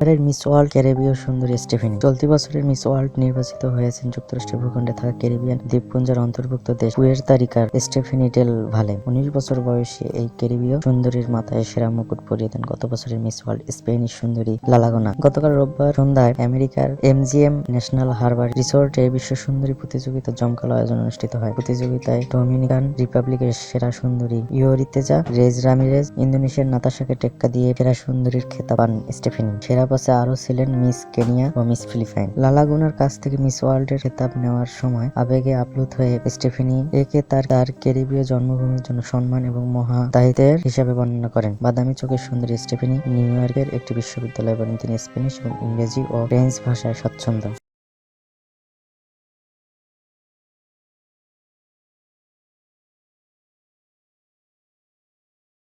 এবারের miss world ক্যারিবীয় সুন্দরী Stephanie. চলতি বছরের মিস ওয়ার্ল্ড নির্বাচিত হয়েছেন যুক্তরাষ্ট্রের ভূখণ্ডে থাকা ক্যারিবিয়ান দ্বীপপুঞ্জের অন্তর্ভুক্ত দেশ পুয়ের্তা রিকার স্টেফেনি ডেল ভালে। উনিশ বছর বয়সী এই ক্যারিবীয় সুন্দরীর মাথায় সেরা মুকুট পরিয়ে দেন গত বছরের মিস ওয়ার্ল্ড স্পেনিশ সুন্দরী লালাগোনা। গতকাল রোববার সন্ধ্যায় আমেরিকার এমজিএম ন্যাশনাল হারবার রিসোর্টে বিশ্ব সুন্দরী প্রতিযোগিতা জমকালো আয়োজন অনুষ্ঠিত হয়। প্রতিযোগিতায় ডোমিনিকান রিপাবলিকের সেরা সুন্দরী ইয়োরিতেজা, রেজ রামিরেজ, ইন্দোনেশিয়ার নাতাশাকে টেক্কা দিয়ে সেরা সুন্দরীর খেতাব পান স্টেফেনি। সেরা পাশে আরও ছিলেন মিস কেনিয়া ও মিস ফিলিপাইন। লালাগুনার কাছ থেকে মিস ওয়ার্ল্ডের খেতাব নেওয়ার সময় আবেগে আপ্লুত হয়ে স্টেফিনি একে তার তার ক্যারিবীয় জন্মভূমির জন্য সম্মান এবং মহা দায়িত্বের হিসাবে বর্ণনা করেন। বাদামি চোখের সুন্দরী স্টেফিনি নিউ ইয়র্কের একটি বিশ্ববিদ্যালয় পড়েন। তিনি স্প্যানিশ এবং ইংরেজি ও ফ্রেঞ্চ ভাষায় স্বচ্ছন্দ